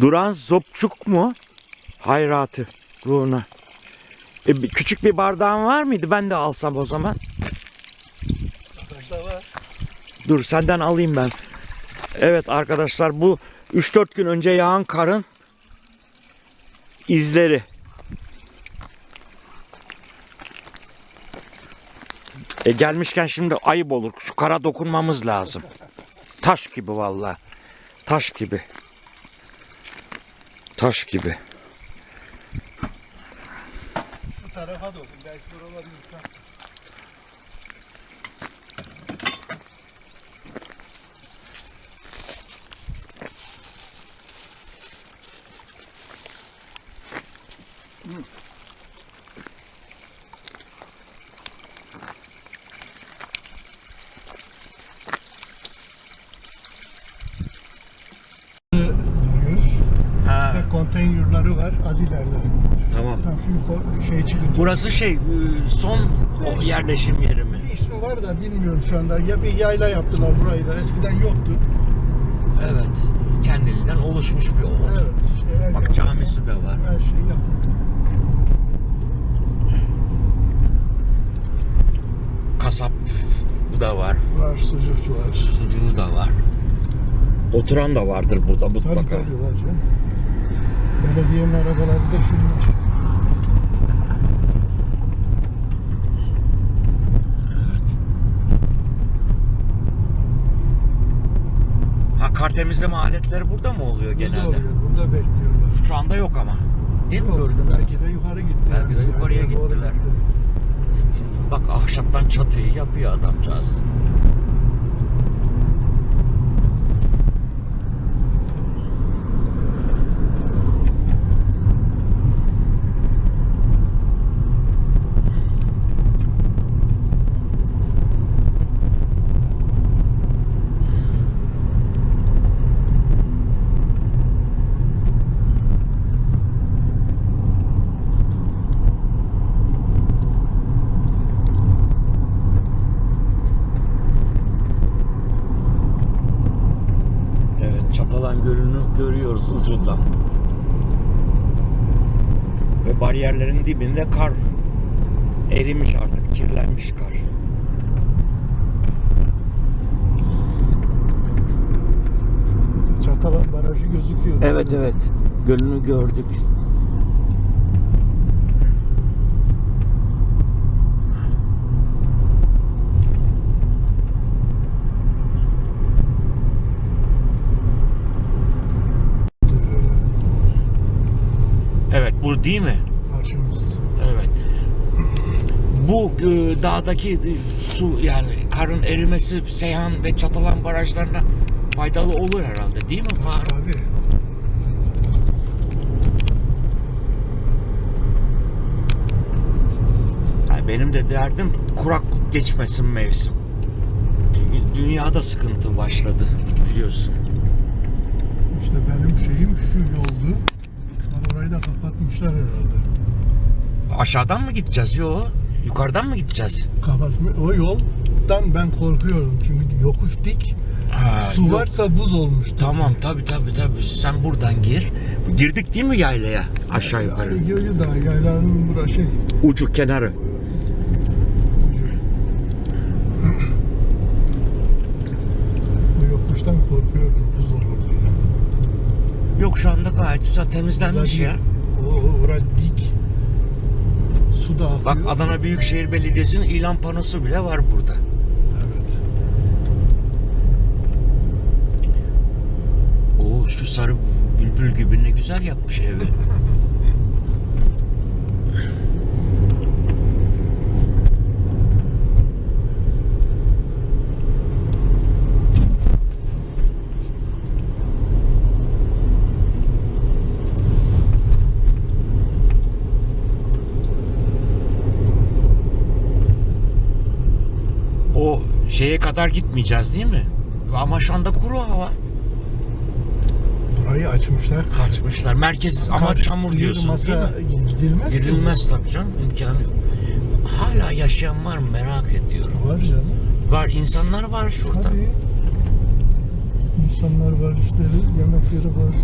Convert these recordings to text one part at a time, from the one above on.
Duran Zopçuk mu? Hayratı ruhuna. E, küçük bir bardağın var mıydı? Ben de alsam o zaman. Dur senden alayım ben. Evet arkadaşlar bu 3-4 gün önce yağan karın izleri. E gelmişken şimdi ayıp olur. Şu kara dokunmamız lazım. Taş gibi vallahi. Taş gibi. Taş gibi. Şu tarafa dokun. Belki buralar yumuşak. Konteynerları var az ileride. tamam. Tam şu şey çıkınca. Burası şey e, son o yerleşim yeri mi? Bir ismi var da bilmiyorum şu anda. Ya bir yayla yaptılar burayı da. Eskiden yoktu. Evet. Kendiliğinden oluşmuş bir ova. Evet. işte Bak camisi de var. Her şey yapıldı. Kasap da var. Var sucukçu var. Sucuğu da var. Oturan da vardır burada Tabii mutlaka. tabii var canım. Belediyenin arabaları da şunlar. Ha kar temizleme aletleri burada mı oluyor Burada genelde? oluyor. Burada bekliyorlar. Şu anda yok ama. Değil mi gördüm? Belki de yukarı gitti. Belki de yukarıya Yani gittiler. gitti. Bak ahşaptan çatıyı yapıyor adamcağız. Çatalan Gölü'nü görüyoruz ucundan. Ve bariyerlerin dibinde kar erimiş artık kirlenmiş kar. Çatalan Barajı gözüküyor. Evet evet gölünü gördük. Evet bu değil mi? Karşımız. Evet. Bu e, dağdaki e, su yani karın erimesi Seyhan ve Çatalan barajlarına faydalı olur herhalde değil mi Faruk? Tabii. Yani benim de derdim kuraklık geçmesin mevsim. Çünkü dünyada sıkıntı başladı biliyorsun. İşte benim şeyim şu yoldu. Orayı da kapatmışlar herhalde. Aşağıdan mı gideceğiz? Yo. Yukarıdan mı gideceğiz? Kapatmış. O yoldan ben korkuyorum. Çünkü yokuş dik. Ha, Su yok. varsa buz olmuştur. Tamam tabi tabi tabi. Sen buradan gir. Girdik değil mi yaylaya? Aşağı yukarı. Yoyu da yaylanın bura şey. Ucu kenarı. O yokuştan korkuyorum. Buz olur diye. Yok şu anda gayet güzel temizlenmiş ya. O, orada dik. Su da akıyor. Bak Adana Büyükşehir Belediyesi'nin ilan panosu bile var burada. Evet. Oo şu sarı bülbül gibi ne güzel yapmış evi. şeye kadar gitmeyeceğiz değil mi? Ama şu anda kuru hava. Burayı açmışlar. Açmışlar. Merkez ama çamur diyorsun masa, değil mi? Gidilmez Gidilmez tabii canım. İmkanı yok. Hala yaşayan var mı merak ediyorum. Var canım. Var. insanlar var şurada. Tabii. İnsanlar var işte. Yemek yeri var.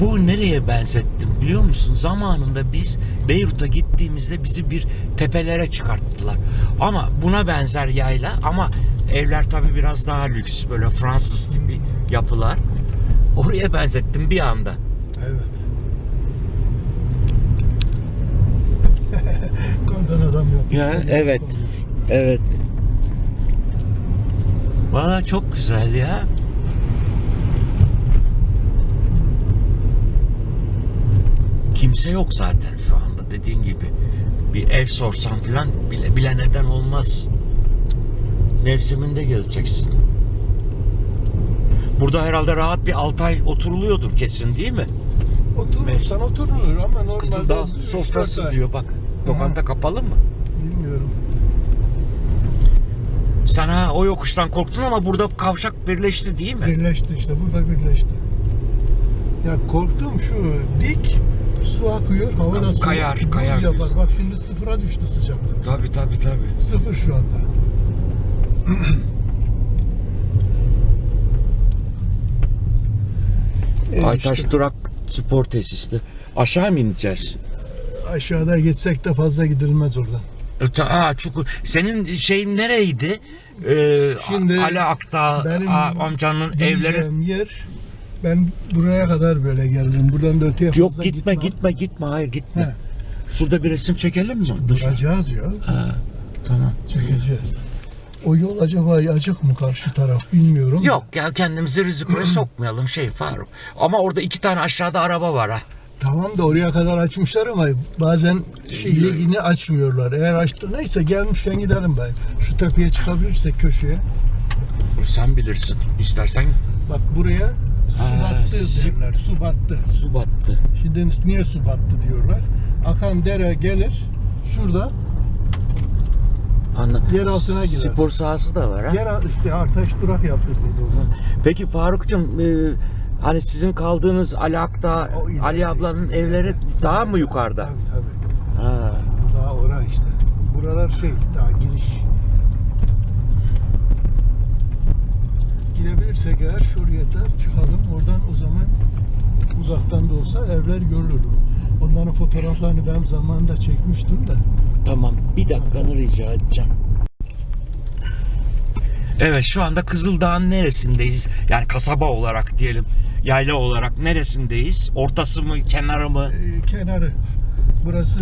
Bu nereye benzetti? Biliyor musun? Zamanında biz Beyrut'a gittiğimizde bizi bir tepelere çıkarttılar. Ama buna benzer yayla ama evler tabii biraz daha lüks. Böyle Fransız tipi yapılar. Oraya benzettim bir anda. Evet. Kardan adam yapmış. Ya, evet. Evet. Valla çok güzel ya. Kimse yok zaten şu anda dediğin gibi. Bir ev sorsan filan bile, bile neden olmaz. Mevsiminde geleceksin. Burada herhalde rahat bir 6 ay oturuluyordur kesin değil mi? Oturursan oturulur ama normalde Kızıldağ üç, dört sofrası ay. diyor bak. Lokanta kapalı mı? Bilmiyorum. Sen ha o yokuştan korktun ama burada kavşak birleşti değil mi? Birleşti işte burada birleşti. Ya korktuğum şu dik su akıyor havada su Kayar, buz kayar yapar. diyorsun. Bak şimdi sıfıra düştü sıcaklık. Tabii tabii tabii. Sıfır şu anda. E Aytaş işte, Durak Spor Tesisli. Aşağı mı ineceğiz? aşağıda gitsek de fazla gidilmez oradan. Öte, aa, çukur. Senin şeyin nereydi? Ee, Şimdi Ali Akta benim amcanın evleri. Yer ben buraya kadar böyle geldim. Buradan da öteye Yok fazla gitme gitmem. gitme gitme hayır gitme. He. Şurada bir resim çekelim mi? Dışarı. Duracağız ya. Ha, tamam. Çekeceğiz. O yol acaba açık mı karşı taraf bilmiyorum. da. Yok ya kendimizi rizikoya sokmayalım şey Faruk. Ama orada iki tane aşağıda araba var ha. Tamam da oraya kadar açmışlar ama bazen şeyi yine açmıyorlar. Eğer açtı neyse gelmişken gidelim ben. Şu tepeye çıkabilirsek köşeye. Sen bilirsin. İstersen Bak buraya su Ha, battı zip- derler. Su battı. su battı. Şimdi niye su battı diyorlar. Akan dere gelir. Şurada Anladım. Yer altına girer. Spor sahası da var ha. yer işte Artaş durak yaptırdıydı onu. Peki Faruk'cum e, hani sizin kaldığınız Ali Akta, O ileride Ali ablanın işte. evleri daha mı yukarıda? Tabii tabii. Ha. Daha ora işte. Buralar şey daha giriş. Gidebilirsek eğer şuraya da çıkalım. Oradan o zaman uzaktan da olsa evler görülür. Onların fotoğraflarını ben zamanında çekmiştim de. Tamam bir dakikanı rica edeceğim. Evet şu anda Kızıldağ'ın neresindeyiz? Yani kasaba olarak diyelim. Yayla olarak neresindeyiz? Ortası mı, kenarı mı? Ee, kenarı. Burası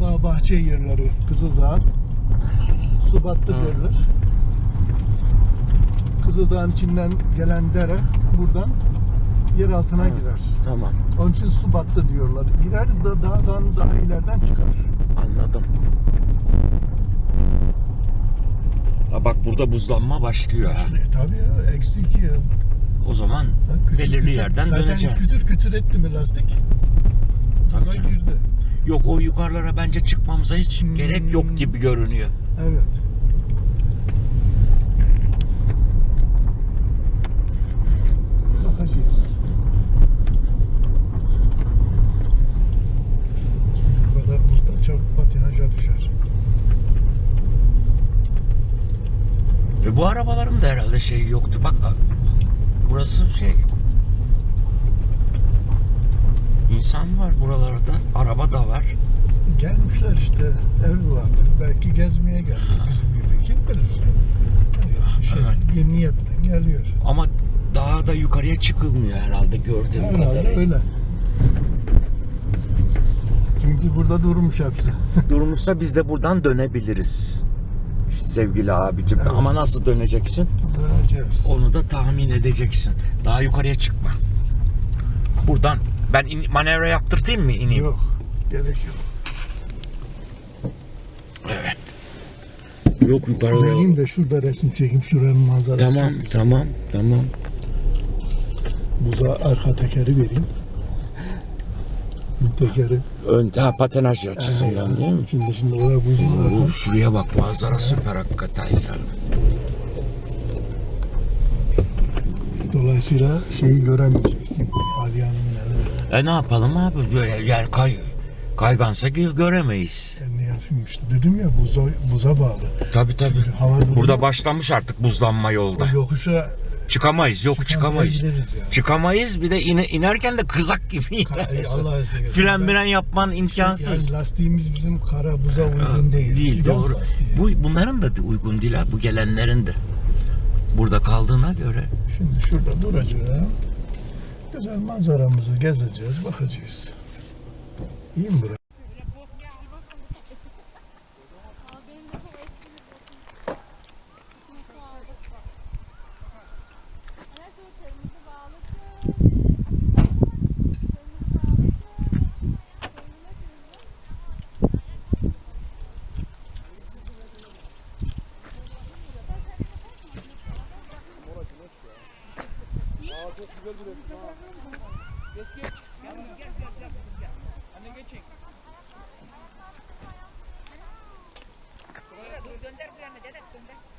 bağ bahçe yerleri Kızıldağ'ın. Su battı derler. Kızıldağ'ın içinden gelen dere buradan yer altına girer. Tamam Onun için su battı diyorlar. Girer da dağdan daha ileriden çıkar. anladım. Ha bak burada buzlanma başlıyor. ha. E, tabii ya eksi iki ya. O zaman Ha, kütür belirli kütür- yerden zaten döneceğim. kütür kütür etti mi lastik? Tabii Buza girdi. Yok o yukarılara bence çıkmamıza hiç Hmm. gerek yok gibi görünüyor. Evet. Bakacağız. Bu kadar buzdan çabuk patinaja düşer. E bu arabaların da herhalde şey yoktu. Bak burası şey. İnsan var buralarda. Araba da var. Gelmişler işte ev vardır. Belki gezmeye geldi bizim gibi. Kim bilir? Şey, Evet. Bir niyetle geliyor. Ama daha da yukarıya çıkılmıyor herhalde gördüğüm Herhalde kadarıyla. öyle. Çünkü burada durmuş hepsi. Durmuşsa biz de buradan dönebiliriz. Sevgili abicim. Evet. Ama nasıl döneceksin? Döneceğiz. Onu da tahmin edeceksin. Daha yukarıya çıkma. Buradan ben in- manevra yaptırtayım mı ineyim? Yok. Gerek yok. Evet. Yok yukarıya. Geleyim de şurada resim çekeyim şuranın manzarası. Tamam, çok- tamam, tamam. Buza arka tekeri vereyim. Ön tekeri. Ön ha, patenaj açısından değil mi? Şimdi şimdi oraya buzlu var. Of, şuraya bak manzara süper hakikaten ya. Dolayısıyla şeyi göremeyeceğiz. Hadi E ne yapalım abi? Böyle yani kay, kaygansa gö- göremeyiz. Ben ne yapayım işte dedim ya buza, buza bağlı. Tabii tabii. Hava Burada başlamış artık buzlanma yolda. Yokuşa Çıkamayız, yok çıkamayız. Çıkamayabiliriz. Çıkamayız bir de ine- inerken de kızak gibi Ey iner. Allah izin versin. Fren Ben- yapman imkansız. Yani lastiğimiz bizim kara buza uygun değil. Değil Biraz doğru. lastiği. Bu bunların da uygun değil abi bu gelenlerin de burada kaldığına göre. Şimdi şurada duracağım. Güzel manzaramızı gezeceğiz, bakacağız. İyi mi burası? Bye.